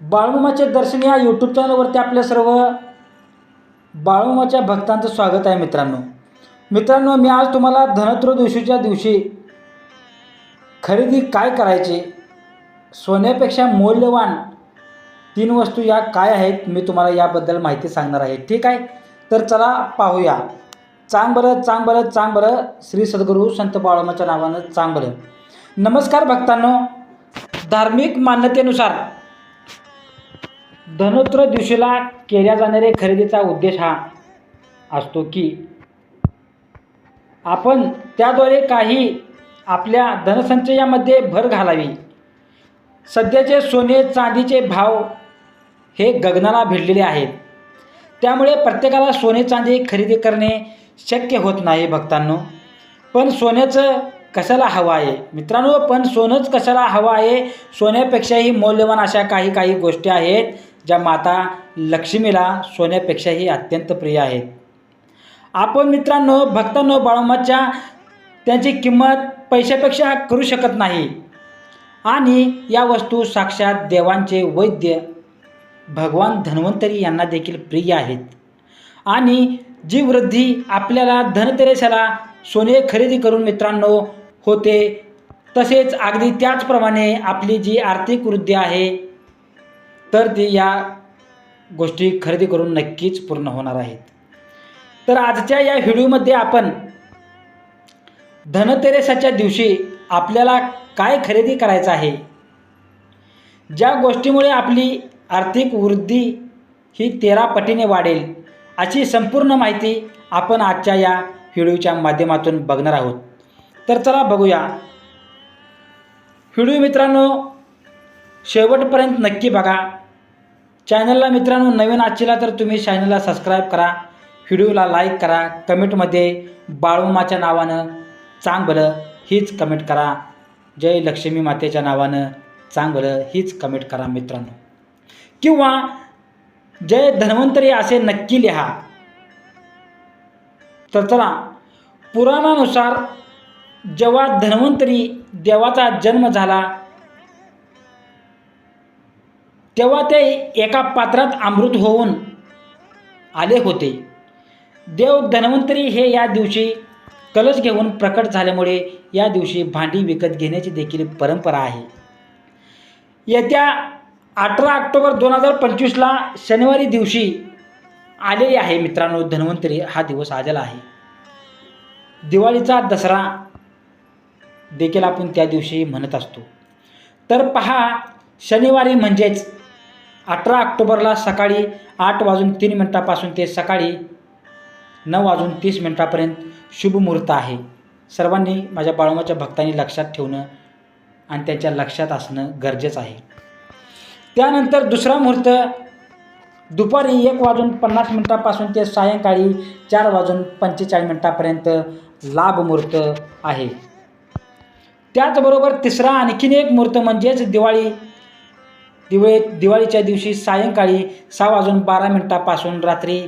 बाळूमाचे दर्शन या यूट्यूब चॅनलवरती आपल्या सर्व बाळूमाच्या भक्तांचं स्वागत आहे मित्रांनो. मित्रांनो मी आज तुम्हाला धनत्रयोदशीच्या दिवशी खरेदी काय करायची सोन्यापेक्षा मौल्यवान तीन वस्तू या काय आहेत मी तुम्हाला याबद्दल माहिती सांगणार आहे. ठीक आहे? तर चला पाहूया. चांग बरं चांग बरं चांग बरं श्री सद्गुरू संत बाळूमाच्या नावानं चांग बरं नमस्कार भक्तांनो. धार्मिक मान्यतेनुसार धनोत्र दिवशीला केल्या जाणाऱ्या खरेदीचा उद्देश हा असतो की आपण त्याद्वारे काही आपल्या धनसंचयामध्ये भर घालावी. सध्याचे सोने चांदीचे भाव हे गगनाला भिडलेले आहेत. त्यामुळे प्रत्येकाला सोने चांदी खरेदी करणे शक्य होत नाही भक्तांनो. पण सोन्याचं कशाला हवं आहे? मित्रांनो पण सोनंच कशाला हवं आहे? सोन्यापेक्षाही मौल्यवान अशा काही काही गोष्टी आहेत ज्या माता लक्ष्मीला सोन्यापेक्षाही अत्यंत प्रिय आहेत. आपण मित्रांनो भक्तांनो बाळूमाच्या त्यांची किंमत पैशापेक्षा करू शकत नाही. आणि या वस्तू साक्षात देवांचे वैद्य भगवान धन्वंतरी यांना देखील प्रिय आहेत. आणि जी वृद्धी आपल्याला धनतेरेसाला सोने खरेदी करून मित्रांनो होते तसेच अगदी त्याचप्रमाणे आपली जी आर्थिक वृद्धी आहे तर ती या गोष्टी खरेदी करून नक्कीच पूर्ण होणार आहेत. तर आजच्या या व्हिडिओमध्ये आपण धनतेरेसाच्या दिवशी आपल्याला काय खरेदी करायचं आहे? ज्या गोष्टीमुळे आपली आर्थिक वृद्धी ही तेरा पटीने वाढेल अशी संपूर्ण माहिती आपण आजच्या या व्हिडिओच्या माध्यमातून बघणार आहोत. तर चला बघूया. व्हिडिओ मित्रांनो शेवटपर्यंत नक्की बघा. चॅनलला मित्रांनो नवीन आजचीला तर तुम्ही चॅनलला सबस्क्राईब करा. व्हिडिओला लाईक करा. कमेंटमध्ये बाळूमाच्या नावानं चांग भलं हीच कमेंट करा. जय लक्ष्मी मातेच्या नावानं चांग भलं हीच कमेंट करा मित्रांनो. किंवा जय धन्वंतरी असे नक्की लिहा. तर चला पुराणानुसार जेव्हा धन्वंतरी देवाचा जन्म झाला तेव्हा ते एका पात्रात अमृत होऊन आले होते. देव धन्वंतरी हे या दिवशी कलश घेऊन प्रकट झाल्यामुळे या दिवशी भांडी विकत घेण्याची देखील परंपरा आहे. येत्या अठरा ऑक्टोबर दोन हजार पंचवीसला शनिवारी दिवशी आलेली आहे मित्रांनो धन्वंतरी. हा दिवस आलेला आहे. दिवाळीचा दसरा देखील आपण त्या दिवशी म्हणत असतो. तर पहा शनिवारी म्हणजेच अठरा ऑक्टोबरला सकाळी आठ वाजून तीन मिनटापासून ते सकाळी नऊ वाजून तीस मिनटापर्यंत शुभमुहूर्त आहे. सर्वांनी माझ्या बाळूमाच्या भक्तांनी लक्षात ठेवणं आणि त्यांच्या लक्षात असणं गरजेचं आहे. त्यानंतर दुसरा मुहूर्त दुपारी एक वाजून पन्नास मिनटापासून ते सायंकाळी चार वाजून पंचेचाळीस मिनटापर्यंत लाभ मुहूर्त आहे. त्याचबरोबर तिसरा आणखीन एक मुहूर्त म्हणजेच दिवाळी. दिवाळी दिवाळीच्या दिवशी सायंकाळी सहा वाजून बारा मिनटापासून रात्री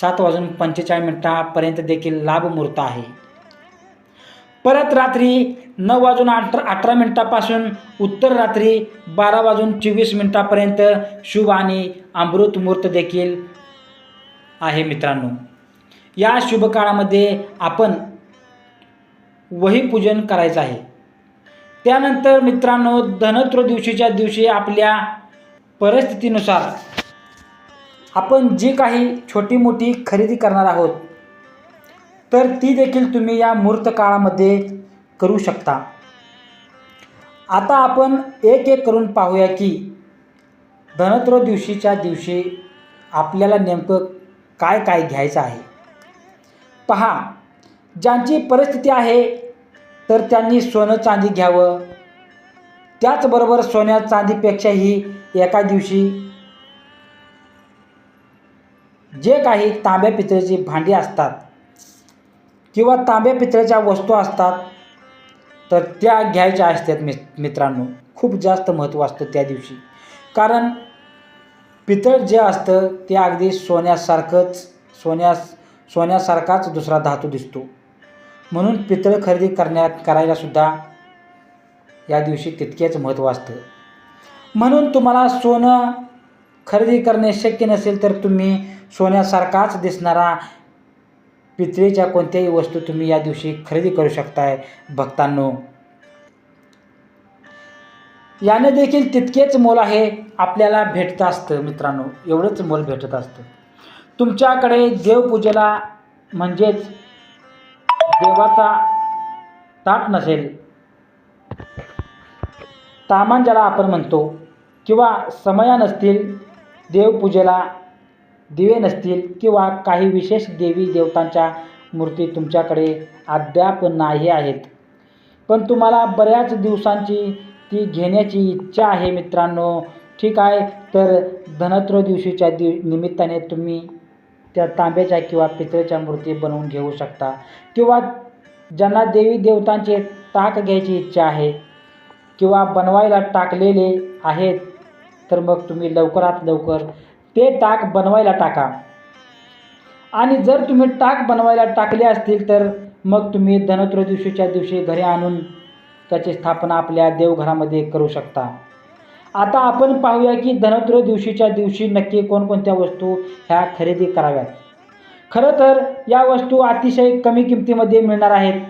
सात वाजून पंचेचाळीस मिनटापर्यंत देखील लाभ मुहूर्त आहे. परत रात्री नऊ वाजून अठरा अठरा मिनटापासून उत्तर रात्री बारा वाजून चोवीस मिनटापर्यंत शुभ आणि अमृत मुहूर्त देखील आहे मित्रांनो. या शुभ काळामध्ये आपण वही पूजन करायचं आहे. त्यानंतर मित्रांनो धनत्रयोदशीच्या दिवशी आपल्या परिस्थितीनुसार आपण जी काही छोटी मोठी खरेदी करणार आहोत तर ती देखील तुम्ही या मूर्त काळामध्ये करू शकता. आता आपण एक एक करून पाहूया की धनत्रयोदशीच्या दिवशी आपल्याला नेमकं काय काय घ्यायचं आहे. पहा ज्यांची परिस्थिती आहे तर त्यांनी सोनं चांदी घ्यावं. त्याचबरोबर सोन्या चांदीपेक्षाही एका दिवशी जे काही तांब्या पितळेची भांडी असतात किंवा तांब्या पितळेच्या वस्तू असतात तर त्या घ्यायच्या असतात मि मित्रांनो. खूप जास्त महत्त्व असतं त्या दिवशी. कारण पितळ जे असतं ते अगदी सोन्यासारखंच सोन्यास सोन्यासारखाच दुसरा धातू दिसतो. म्हणून पितळ खरेदी करण्यात करायलासुद्धा या दिवशी तितकेच महत्त्व असतं. म्हणून तुम्हाला सोनं खरेदी करणे शक्य नसेल तर तुम्ही सोन्यासारखाच दिसणारा पितळेच्या कोणत्याही वस्तू तुम्ही या दिवशी खरेदी करू शकताय भक्तांनो. याने देखील तितकेच मोल आहे आपल्याला भेटत असतं मित्रांनो. एवढंच मोल भेटत असतं. तुमच्याकडे देवपूजेला म्हणजेच देवाचा ताट नसेल. तामान ज्याला आपण म्हणतो किंवा समया नसतील देवपूजेला दिवे नसतील किंवा काही विशेष देवी देवतांच्या मूर्ती तुमच्याकडे अद्याप नाही आहेत. पण तुम्हाला बऱ्याच दिवसांची ती घेण्याची इच्छा आहे मित्रांनो. ठीक आहे तर धनत्रयो दिवशीच्या दिव निमित्ताने तुम्ही त्या तांब्याच्या किंवा पितळेच्या मूर्ती बनवून घेऊ शकता. किंवा ज्यांना देवी देवतांचे टाक घ्यायची इच्छा आहे किंवा बनवायला टाकलेले आहेत तर मग तुम्ही लवकरात लवकर ते टाक बनवायला टाका. आणि जर तुम्ही टाक बनवायला टाकले असतील तर मग तुम्ही धनत्रयोदशीच्या दिवशी घरी आणून त्याची स्थापना आपल्या देवघरामध्ये करू शकता. आता आपण पाहूया की धनत्र दिवशीच्या दिवशी नक्की कोणकोणत्या वस्तू ह्या खरेदी कराव्यात. खरं तर या वस्तू अतिशय कमी किमतीमध्ये मिळणार आहेत.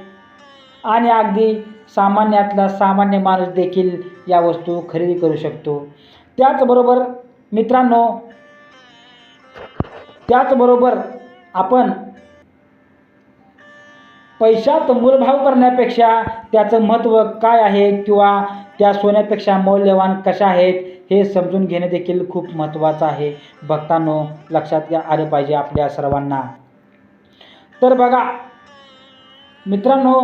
आणि अगदी सामान्यातला सामान्य माणूस देखील या वस्तू खरेदी करू शकतो. त्याचबरोबर मित्रांनो त्याचबरोबर आपण पैशात मूलभाव करण्यापेक्षा त्याचं महत्त्व काय आहे किंवा त्या सोन्यापेक्षा मौल्यवान कशा आहेत हे समजून घेणे देखील खूप महत्त्वाचं आहे. भक्तांनो लक्षात घ्या आलं पाहिजे आपल्या सर्वांना. तर बघा मित्रांनो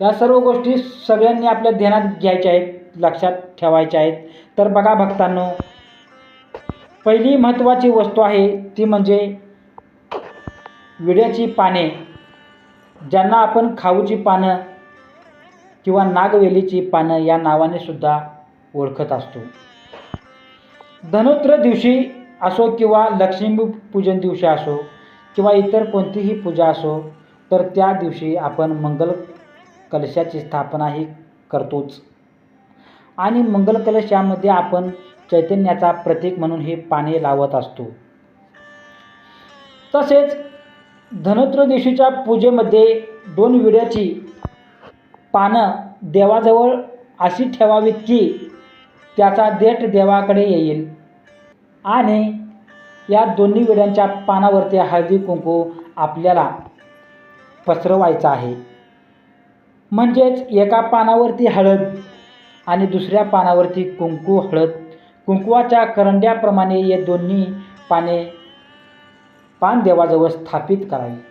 या सर्व गोष्टी सगळ्यांनी आपल्या ध्यानात घ्यायच्या आहेत लक्षात ठेवायच्या आहेत. तर बघा भक्तांनो पहिली महत्त्वाची वस्तू आहे ती म्हणजे विड्याची पाने. ज्यांना आपण खाऊची पानं किंवा नागवेलीची पानं या नावाने सुद्धा ओळखत असतो. धनोत्र दिवशी असो किंवा लक्ष्मीपूजन दिवशी असो किंवा इतर कोणतीही पूजा असो तर त्या दिवशी आपण मंगल कलशाची स्थापनाही करतोच. आणि मंगल कलश यामध्ये आपण चैतन्याचा प्रतीक म्हणून हे पाने लावत असतो. तसेच धनत्रयोदशीच्या पूजेमध्ये दोन विड्याची पानं देवाजवळ अशी ठेवावीत की त्याचा देठ देवाकडे येईल. आणि या दोन्ही विड्यांच्या पानावरती हळदी कुंकू आपल्याला पसरवायचं आहे. म्हणजेच एका पानावरती हळद आणि दुसऱ्या पानावरती कुंकू हळद. कुंकुवाच्या करंड्याप्रमाणे हे दोन्ही पाने पान देवाजवळ स्थापित करावी.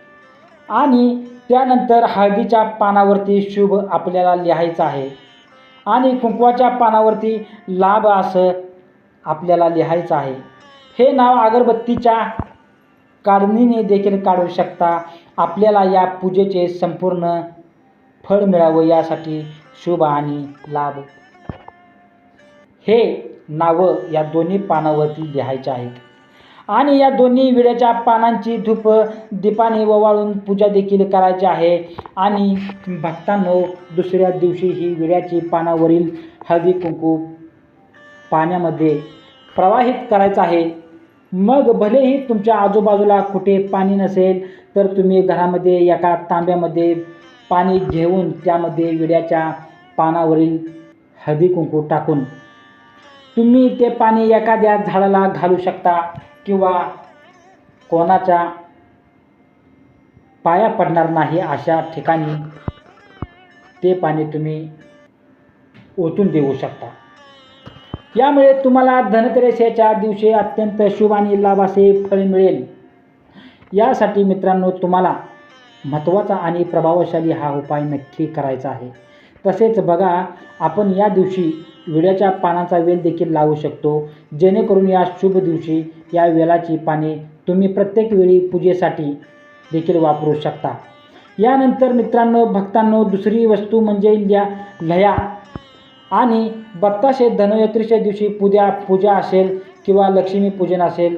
आणि त्यानंतर हळदीच्या पानावरती शुभ आपल्याला लिहायचं आहे. आणि कुंकवाच्या पानावरती लाभ असं आपल्याला लिहायचं आहे. हे नाव अगरबत्तीच्या काढणीने देखील काढू शकता. आपल्याला या पूजेचे संपूर्ण फळ मिळावं यासाठी शुभ आणि लाभ. हे नावं या दोन्ही पानावरती लिहायचे आहेत. आणि या दोन्ही विड्याच्या पानांची धूप दीपाने ओवाळून पूजा देखील करायची आहे. आणि भक्तांनो दुसऱ्या दिवशी ही विड्याची पानावरील हळदी कुंकू पाण्यामध्ये प्रवाहित करायचं आहे. मग भलेही तुमच्या आजूबाजूला कुठे पाणी नसेल तर तुम्ही घरामध्ये एका तांब्यामध्ये पाणी घेऊन त्यामध्ये विड्याच्या पानावरील हळदी कुंकू टाकून तुम्ही ते पाणी एखाद्या झाडाला घालू शकता. किंवा कोणाच्या पाया पडणार नाही अशा ठिकाणी ते पाणी तुम्ही ओतून देऊ शकता. यामुळे तुम्हाला धनतेरसेच्या दिवशी अत्यंत शुभ आणि लाभ फळ मिळेल. यासाठी मित्रांनो तुम्हाला महत्त्वाचा आणि प्रभावशाली हा उपाय नक्की करायचा आहे. तसेच बघा आपण या दिवशी विड्याच्या पानाचा वेल देखील लावू शकतो. जेणेकरून या शुभ दिवशी या वेलाची पाने तुम्ही प्रत्येक वेळी पूजेसाठी देखील वापरू शकता. यानंतर मित्रांनो भक्तांनो दुसरी वस्तू म्हणजे ल्या लया आणि बत्ताशे धनोत्रच्या दिवशी पूजा पूजा असेल किंवा लक्ष्मीपूजन असेल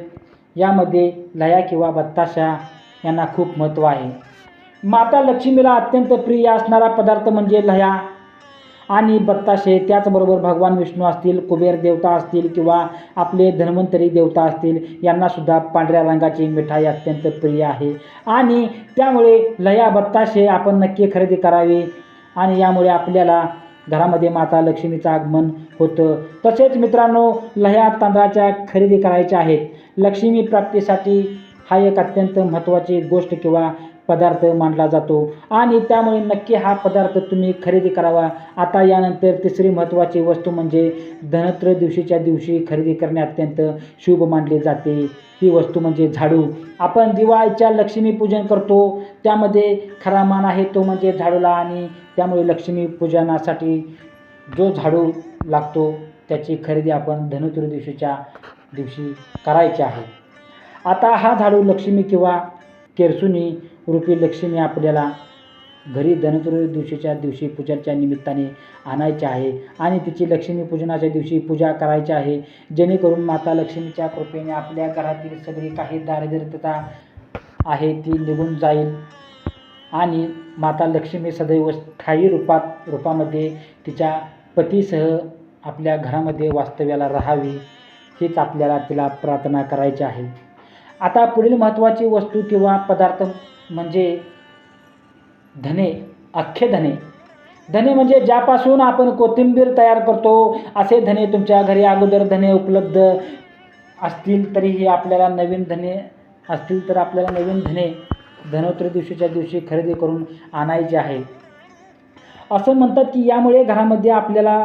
यामध्ये लया किंवा बत्ताशा यांना खूप महत्त्व आहे. माता लक्ष्मीला अत्यंत प्रिय असणारा पदार्थ म्हणजे लया आणि बत्ताशे त्याचबरोबर भगवान विष्णू असतील कुबेर देवता असतील किंवा आपले धन्वंतरी देवता असतील यांनासुद्धा पांढऱ्या रंगाची मिठाई अत्यंत प्रिय आहे. आणि त्यामुळे लया बत्ताशे आपण नक्की खरेदी करावी आणि यामुळे आपल्याला घरामध्ये माता लक्ष्मीचं आगमन होतं. तसेच मित्रांनो लह्या तांदळाच्या खरेदी करायच्या आहेत. लक्ष्मी प्राप्तीसाठी हा एक अत्यंत महत्त्वाची गोष्ट किंवा पदार्थ मानला जातो. आणि त्यामुळे नक्की हा पदार्थ तुम्ही खरेदी करावा. आता यानंतर तिसरी महत्त्वाची वस्तू म्हणजे धनत्रयोदशीच्या दिवशी खरेदी करणे अत्यंत शुभ मानले जाते. ती वस्तू म्हणजे झाडू. आपण दिवाळीच्या लक्ष्मीपूजन करतो. त्यामध्ये खरा मान आहे तो म्हणजे झाडूला आणि त्यामुळे लक्ष्मीपूजनासाठी जो झाडू लागतो त्याची खरेदी आपण धनत्रयोदशीच्या दिवशी करायची आहे. आता हा झाडू लक्ष्मी किंवा केरसुनी रूपी लक्ष्मी आपल्याला घरी धनत्रयोदशीच्या दिवशी पूजनच्या निमित्ताने आणायचे आहे आणि तिची लक्ष्मीपूजनाच्या दिवशी पूजा करायची आहे. जेणेकरून माता लक्ष्मीच्या कृपेने आपल्या घरातील सगळी काही दारिद्र्यता आहे ती निघून जाईल. आणि माता लक्ष्मी सदैव स्थायी रूपात रूपामध्ये तिच्या पतीसह आपल्या घरामध्ये वास्तव्याला राहावी हीच आपल्याला तिला प्रार्थना करायची आहे. आता पुढील महत्त्वाची वस्तू किंवा पदार्थ म्हणजे धने अख्खे धने. धने म्हणजे ज्यापासून आपण कोथिंबीर तयार करतो असे धने तुमच्या घरी अगोदर धने उपलब्ध असतील तरीही आपल्याला नवीन धने असतील तर आपल्याला नवीन धने धनोत्री दिवशीच्या दिवशी खरेदी करून आणायचे आहे. असं म्हणतात की यामुळे घरामध्ये आपल्याला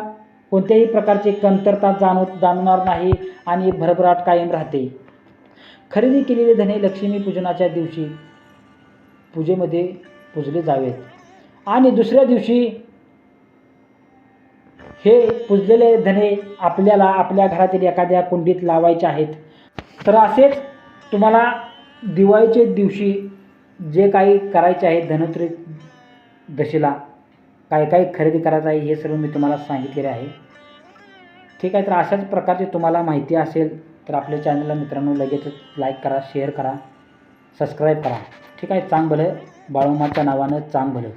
कोणत्याही प्रकारची कमतरता जाणव जाणवणार नाही आणि भरभराट कायम राहते. खरेदी केलेले धने लक्ष्मीपूजनाच्या दिवशी पूजेमध्ये पूजले जावेत. आणि दुसऱ्या दिवशी हे पूजलेले धने आपल्याला आपल्या घरातील एखाद्या कुंडीत लावायचे आहेत. तर असेच तुम्हाला दिवाळीचे दिवशी जे काही करायचे आहे धनोत्री दशेला काय काय खरेदी करायचं आहे हे सर्व मी तुम्हाला सांगितलेले आहे. ठीक आहे तर अशाच प्रकारची तुम्हाला माहिती असेल तर आपल्या चॅनलला मित्रांनो लगेचच लाईक करा शेअर करा सबस्क्राईब करा. ठीक आहे चांग भलं बाळूमाच्या नावानं चांग भलं